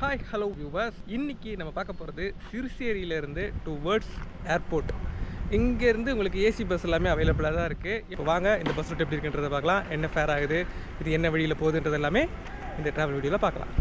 Hi hello viewers இன்னைக்கு நம்ம பார்க்க போகிறது சிறுசேரியிலேருந்து டுவர்ட்ஸ் ஏர்போர்ட் இங்கேருந்து உங்களுக்கு ஏசி பஸ் எல்லாமே அவைலபிளாக தான் இருக்குது இப்போ வாங்க இந்த பஸ் ரூட் எப்படி இருக்குன்றதை பார்க்கலாம். என்ன ஃபேர் ஆகுது? இது என்ன வழியில் போகுதுன்றது எல்லாமே இந்த ட்ராவல் வீடியோவில் பார்க்கலாம்.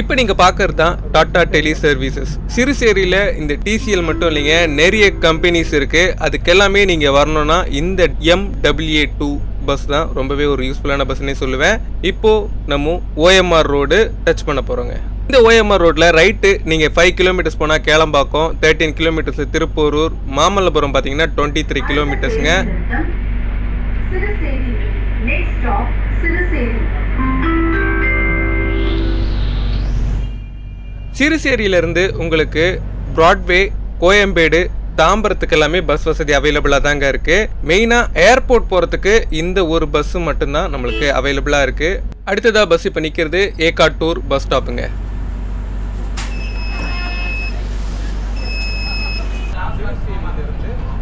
இப்போ நீங்கள் பார்க்கறது தான் டாடா டெலி சர்வீசஸ் சிறுசேரியில் இந்த டிசிஎல் மட்டும் இல்லைங்க நிறைய கம்பெனிஸ் இருக்குது அதுக்கெல்லாமே நீங்கள் வரணும்னா இந்த எம்டபிள்யூஏ டூ பஸ் தான் ரொம்பவே ஒரு யூஸ்ஃபுல்லான பஸ்னே சொல்லுவேன். இப்போது நம்ம ஓஎம்ஆர் ரோடு டச் பண்ண போகிறோங்க இந்த ஓஎம்ஆர் ரோட்டில் ரைட்டு நீங்கள் ஃபைவ் கிலோமீட்டர்ஸ் போனால் கேளம்பாக்கம் தேர்ட்டீன் கிலோமீட்டர்ஸ் திருப்பூரூர் மாமல்லபுரம் பார்த்தீங்கன்னா டுவெண்ட்டி த்ரீ கிலோமீட்டர்ஸுங்க சிறுசேரியிலிருந்து உங்களுக்கு ப்ராட்வே கோயம்பேடு தாம்பரத்துக்கு எல்லாமே பஸ் வசதி அவைலபிளாக தாங்க இருக்குது மெயினாக ஏர்போர்ட் போகிறதுக்கு இந்த ஒரு பஸ்ஸு மட்டும்தான் நம்மளுக்கு அவைலபிளாக இருக்குது அடுத்ததாக பஸ் இப்போ நிற்கிறது ஏகாட்டூர் பஸ் ஸ்டாப்புங்க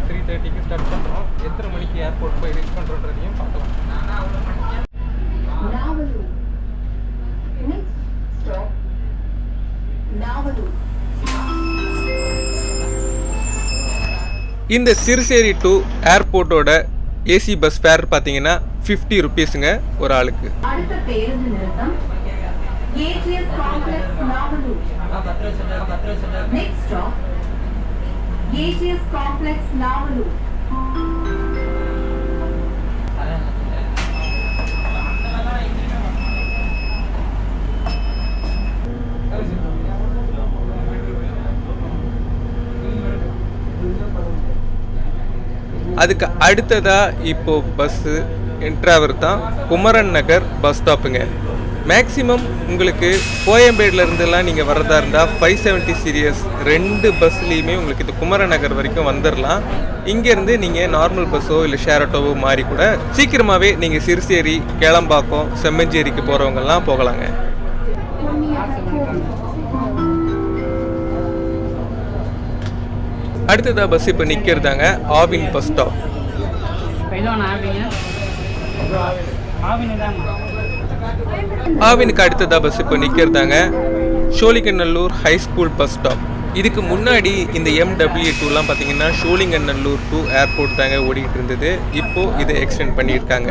த்ரீ தேர்ட்டிக்கு ஸ்டார்ட் பண்ணுறோம் எத்தனை மணிக்கு ஏர்போர்ட் போய் ரீச் பண்ணுறோன்றதையும் பார்க்கலாம். இந்த சிறுசேரி டு ஏர்போர்ட்டோட ஏசி பஸ் ஃபேர் பார்த்தீங்கன்னா ஃபிஃப்டி ருபீஸுங்க ஒரு ஆளுக்கு. அடுத்த பேருந்து நிறுத்தம் காம்ப்ளெக்ஸ் நாவலூர் அதுக்கு அடுத்ததாக இப்போ பஸ்ஸு என்ட்ராவர் தான் குமரன் நகர் பஸ் ஸ்டாப்புங்க மேக்ஸிமம் உங்களுக்கு கோயம்பேடுலேருந்துலாம் நீங்கள் வரதா இருந்தால் ஃபைவ் செவன்ட்டி சீரியஸ் ரெண்டு பஸ்லேயுமே உங்களுக்கு இது குமரன் நகர் வரைக்கும் வந்துடலாம் இங்கேருந்து நீங்கள் நார்மல் பஸ்ஸோ இல்லை ஷேர் ஆட்டோவோ மாறி கூட சீக்கிரமாகவே நீங்கள் சிறுசேரி கேளம்பாக்கம் செம்மஞ்சேரிக்கு போகிறவங்கெல்லாம் போகலாங்க. அடுத்ததாக பஸ் இப்போ நிற்கிறதாங்க ஆவின் பஸ் ஸ்டாப் ஆவினுக்கு அடுத்ததா பஸ் இப்போ நிற்கிறதாங்க Sholinganallur high school bus stop இதுக்கு முன்னாடி இந்த எம்டபிள்யூ டூலாம் பார்த்தீங்கன்னா ஷோலிங்கநல்லூர் டு ஏர்போர்ட் தாங்க ஓடிக்கிட்டு இருந்தது. இப்போது இதை எக்ஸ்டெண்ட் பண்ணியிருக்காங்க.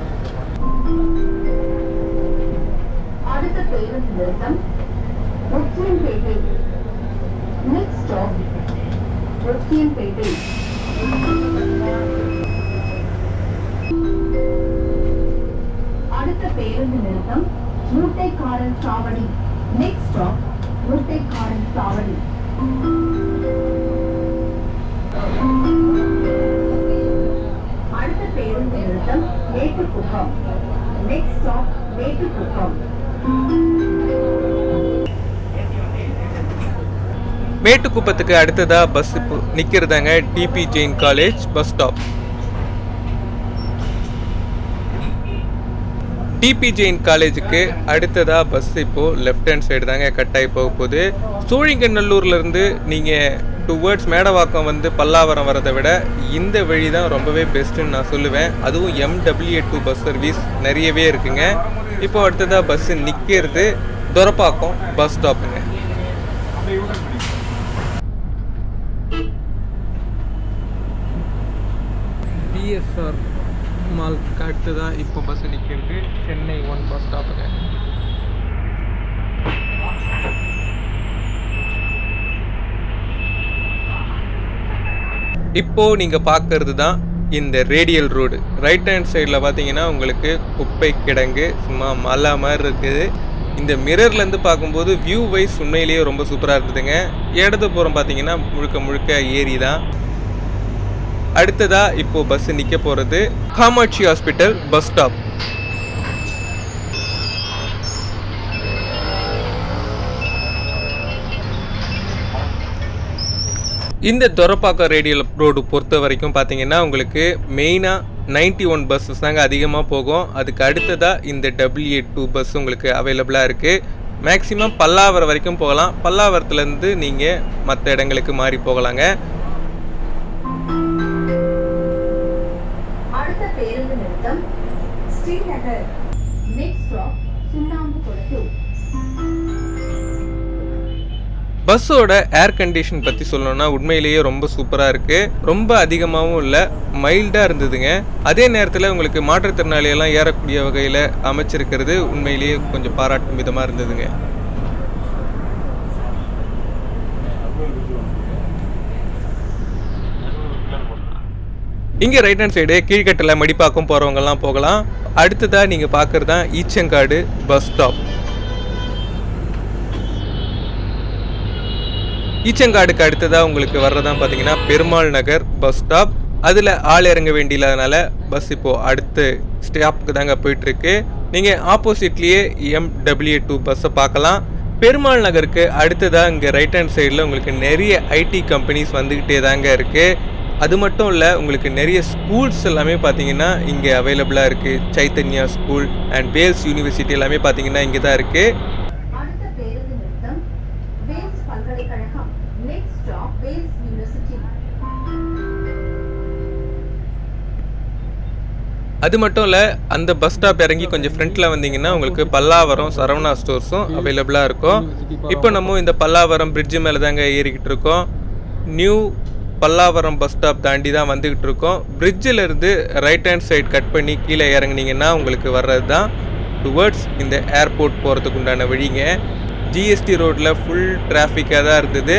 பேருந்து நிறுத்தம் மூட்டைக்காரன் சாவடி. நெக்ஸ்ட் ஸ்டாப் மூட்டைக்காரன் சாவடி. அடுத்த பேருந்து நிறுத்தம் மேட்டுக்குப்பம். Next stop Mettukuppam. மேட்டுக்குப்பத்துக்கு அடுத்ததாக பஸ் இப்போ நிற்கிறதாங்க DB Jain college bus stop DB Jain காலேஜுக்கு அடுத்ததாக பஸ் இப்போது லெஃப்ட் ஹேண்ட் சைடு தாங்க கட் ஆகி போக போகுது. சூழிங்கநல்லூர்லேருந்து நீங்கள் டுவேர்ட்ஸ் மேடவாக்கம் வந்து பல்லாவரம் வரதை விட இந்த வழி தான் ரொம்பவே பெஸ்ட்டுன்னு நான் சொல்லுவேன். அதுவும் எம்டபிள்யூ டூ பஸ் சர்வீஸ் நிறையவே இருக்குங்க. இப்போ அடுத்ததாக பஸ்ஸு நிற்கிறது துரப்பாக்கம் பஸ் ஸ்டாப்புங்க பிஎஸ்ஆர் மால்க்கு அடுத்ததாக இப்போ பஸ் நிற்கிறது சென்னை ஒன் பஸ் ஸ்டாப்புங்க இப்போது நீங்கள் பார்க்கறது தான் இந்த ரேடியல் ரோடு ரைட் ஹேண்ட் சைடில் பார்த்தீங்கன்னா உங்களுக்கு குப்பை கிடங்கு சும்மா மலை மாதிரி இருக்குது. இந்த மிரர்லேருந்து பார்க்கும்போது வியூ வைஸ் உண்மையிலேயே ரொம்ப சூப்பராக இருந்ததுங்க. இடது புறம் பார்த்தீங்கன்னா முழுக்க முழுக்க ஏரி தான். அடுத்ததா இப்போ பஸ் நிக்க போறது காமாட்சி ஹாஸ்பிட்டல் பஸ் ஸ்டாப் இந்த துரப்பாக்கம் ரேடியல் ரோடு பொறுத்த வரைக்கும் பார்த்தீங்கன்னா உங்களுக்கு மெயினாக 91 ஒன் பஸ்ஸஸ் தாங்க அதிகமாக போகும். அதுக்கு அடுத்ததாக இந்த டபிள்யூ டூ பஸ் உங்களுக்கு அவைலபிளாக இருக்குது மேக்ஸிமம் பல்லாவரம் வரைக்கும் போகலாம். பல்லாவரத்துலேருந்து நீங்கள் மற்ற இடங்களுக்கு மாறி போகலாங்க. பேருந்து நிறுத்தம். ஸ்ரீநகர். நெக்ஸ்ட் ஸ்டாப் சுண்ணாம்பு கொளத்தூர். பஸ்ஸோட ஏர் கண்டிஷன் பற்றி சொல்லணும்னா உண்மையிலேயே ரொம்ப சூப்பராக இருக்குது ரொம்ப அதிகமாகவும் இல்லை மைல்டாக இருந்ததுங்க. அதே நேரத்தில் உங்களுக்கு மாற்றுத்திறனாளியெல்லாம் ஏறக்கூடிய வகையில் அமைச்சிருக்கிறது உண்மையிலேயே கொஞ்சம் பாராட்டும் விதமாக இருந்ததுங்க. இங்கே ரைட் ஹேண்ட் சைடு கீழ்கட்டில் மடிப்பாக்கம் போகிறவங்கலாம் போகலாம். அடுத்ததாக நீங்கள் பார்க்குறது தான் ஈச்சங்காடு பஸ் ஸ்டாப் ஈச்சங்காடுக்கு அடுத்ததாக உங்களுக்கு வர்றதான் பார்த்தீங்கன்னா பெருமாள் நகர் பஸ் ஸ்டாப் அதில் ஆள் இறங்க வேண்டியதுனால பஸ் இப்போது அடுத்து ஸ்டாப்புக்கு தாங்க போயிட்டுருக்கு. நீங்கள் ஆப்போசிட்லேயே எம்டபிள்யூ டூ பஸ்ஸை பார்க்கலாம் பெருமாள் நகருக்கு அடுத்ததாக இங்கே ரைட் ஹேண்ட் சைடில் உங்களுக்கு நிறைய ஐடி கம்பெனிஸ் வந்துக்கிட்டே தாங்க இருக்குது அது மட்டும் இல்லை உங்களுக்கு நிறைய ஸ்கூல்ஸ் எல்லாமே பார்த்தீங்கன்னா இங்கே அவைலபிளாக இருக்குது Chaitanya school and Vels university எல்லாமே பார்த்தீங்கன்னா இங்கே தான் இருக்குது அடுத்த பேருந்து நிறுத்தம் வேல்ஸ் பல்கலைக்கழகம். நெக்ஸ்ட் ஸ்டாப் வேல்ஸ் யூனிவர்சிட்டி அது மட்டும் இல்லை அந்த பஸ் ஸ்டாப் இறங்கி கொஞ்சம் ஃப்ரண்ட்டில் வந்தீங்கன்னா உங்களுக்கு பல்லாவரம் சரவணா ஸ்டோர்ஸும் அவைலபிளாக இருக்கும். இப்போ நம்ம இந்த பல்லாவரம் பிரிட்ஜு மேலே தாங்க ஏறிக்கிட்டு இருக்கோம். நியூ பல்லாவரம் பஸ் ஸ்டாப் தாண்டி தான் வந்துக்கிட்டு இருக்கோம். பிரிட்ஜில் இருந்து ரைட் ஹேண்ட் சைடு கட் பண்ணி கீழே இறங்குனீங்கன்னா உங்களுக்கு வர்றது தான் டுவர்ட்ஸ் இந்த ஏர்போர்ட் போகிறதுக்கு உண்டான வழிங்க. ஜிஎஸ்டி ரோட்டில் ஃபுல் டிராஃபிக்காக தான் இருந்தது.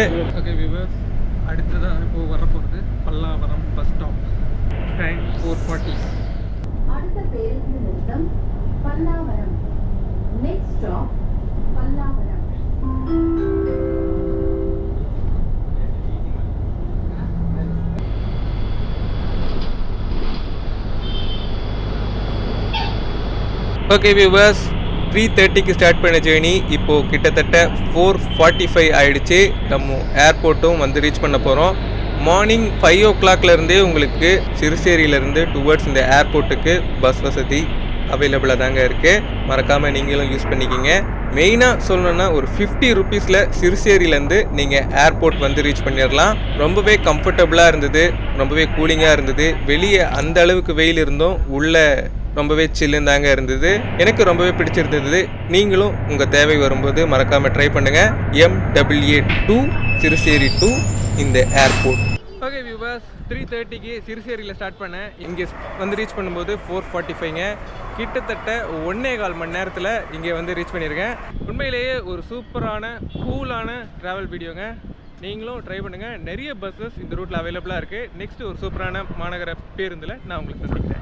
அடுத்ததாக இப்போ வரப்போகிறது Pallavaram bus stop time four forty அடுத்த பேருந்து நிறுத்தம் Pallavaram. Next stop okay viewers three தேர்ட்டிக்கு ஸ்டார்ட் பண்ண ஜேர்னி இப்போது கிட்டத்தட்ட ஃபோர் ஃபார்ட்டி ஃபைவ் ஆகிடுச்சு நம்ம ஏர்போர்ட்டும் வந்து ரீச் பண்ண போகிறோம் மார்னிங் ஃபைவ் ஓ கிளாக்லேருந்தே உங்களுக்கு சிறுசேரியிலேருந்து டுவர்ட்ஸ் இந்த ஏர்போர்ட்டுக்கு பஸ் வசதி அவைலபிளாக தாங்க இருக்குது மறக்காமல் நீங்களும் யூஸ் பண்ணிக்கிங்க. மெயினாக சொல்லணும்னா ஒரு ஃபிஃப்டி ருபீஸில் சிறுசேரியிலேருந்து நீங்கள் ஏர்போர்ட் வந்து ரீச் பண்ணிடலாம் ரொம்பவே கம்ஃபர்டபுளாக இருந்தது. ரொம்பவே கூலிங்காக இருந்தது. வெளியே அந்த அளவுக்கு வெயில் இருந்தும் உள்ளே ரொம்பவே சில்லுன்னு தாங்க இருந்தது. எனக்கு ரொம்பவே பிடிச்சிருந்தது. நீங்களும் உங்கள் தேவை வரும்போது மறக்காமல் ட்ரை பண்ணுங்கள் எம்டபிள்யூ டூ சிறுசேரி டூ இந்த ஏர்போர்ட் ஓகே வியூவர்ஸ் த்ரீ தேர்ட்டிக்கு சிறுசேரியில் ஸ்டார்ட் பண்ணேன். இங்கே வந்து ரீச் பண்ணும்போது ஃபோர் ஃபார்ட்டி ஃபைவ்ங்க கிட்டத்தட்ட ஒன்றே கால் மணி நேரத்தில் இங்கே வந்து ரீச் பண்ணியிருக்கேன் உண்மையிலேயே ஒரு சூப்பரான கூலான ட்ராவல் வீடியோங்க நீங்களும் ட்ரை பண்ணுங்கள் நிறைய பஸ்ஸஸ் இந்த ரூட்டில் அவைலபிளாக இருக்குது நெக்ஸ்ட் ஒரு சூப்பரான மாநகர பேருந்தில் நான் உங்களுக்கு சந்திக்கிறேன்.